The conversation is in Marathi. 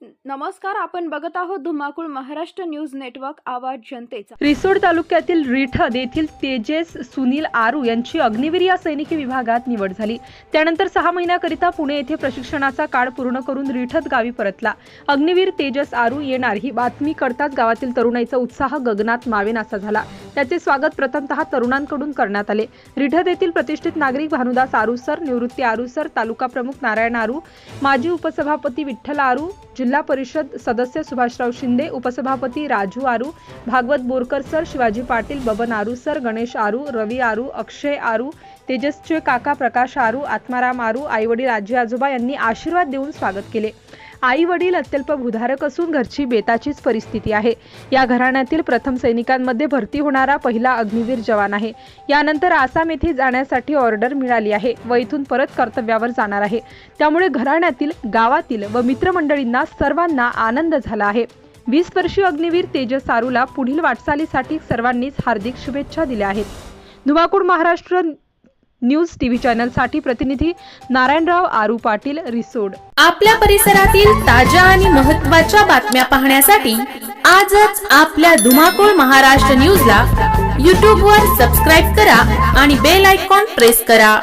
नमस्कार आपण बघत आहोत धुमाकूळ महाराष्ट्र न्यूज नेटवर्क आवाज जनतेचा. रिसोड तालुक्यातील रिठद येथील तेजेस सुनील आरू यांची अग्निवीर या सैनिकी विभागात निवड झाली. त्यानंतर सहा महिन्याकरिता पुणे येथे प्रशिक्षणाचा काळ पूर्ण करून रिठद गावी परतला. अग्निवीर तेजस आरू येणार ही बातमी करताच गावातील तरुणाईचा उत्साह गगनात मावेनासा झाला. त्याचे स्वागत प्रथमतः तरुणांकडून करण्यात आले. रिठद येथील प्रतिष्ठित नागरिक भानुदास आरुसर निवृत्ती आरुसर तालुका प्रमुख नारायण आरू माजी उपसभापती विठ्ठल आरू जिल्हा परिषद सदस्य सुभाषराव शिंदे उपसभापती राजू आरू भागवत बोरकर सर शिवाजी पाटील बबन आरू सर गणेश आरू रवी आरू अक्षय आरू तेजसचे काका प्रकाश आरू आत्माराम आरू आईवडील आजी आजोबा यांनी आशीर्वाद देऊन स्वागत केले. आई वडील अत्यल्प भूधारक असून घरची बेताचीच परिस्थिती आहे. या घराण्यातील प्रथम सैनिकांमध्ये भरती होणारा पहिला अग्निवीर जवान आहे. यानंतर आसाम येथे जाण्यासाठी ऑर्डर मिळाली आहे व इथून परत कर्तव्यावर जाणार आहे. त्यामुळे घराण्यातील गावातील व मित्रमंडळींना सर्वांना आनंद झाला आहे. वीस वर्षीय अग्निवीर तेजस सारूला पुढील वाटचालीसाठी सर्वांनीच हार्दिक शुभेच्छा दिल्या आहेत. धुमाकूळ महाराष्ट्र न्यूज टीव्ही चॅनलसाठी प्रतिनिधी नारायणराव आरू पाटील रिसोड. आपल्या परिसरातील ताज्या आणि महत्त्वाच्या बातम्या पाहण्यासाठी आजच आपल्या धुमाकूळ महाराष्ट्र न्यूजला यूट्यूबवर सबस्क्राईब करा आणि बेल आयकॉन प्रेस करा.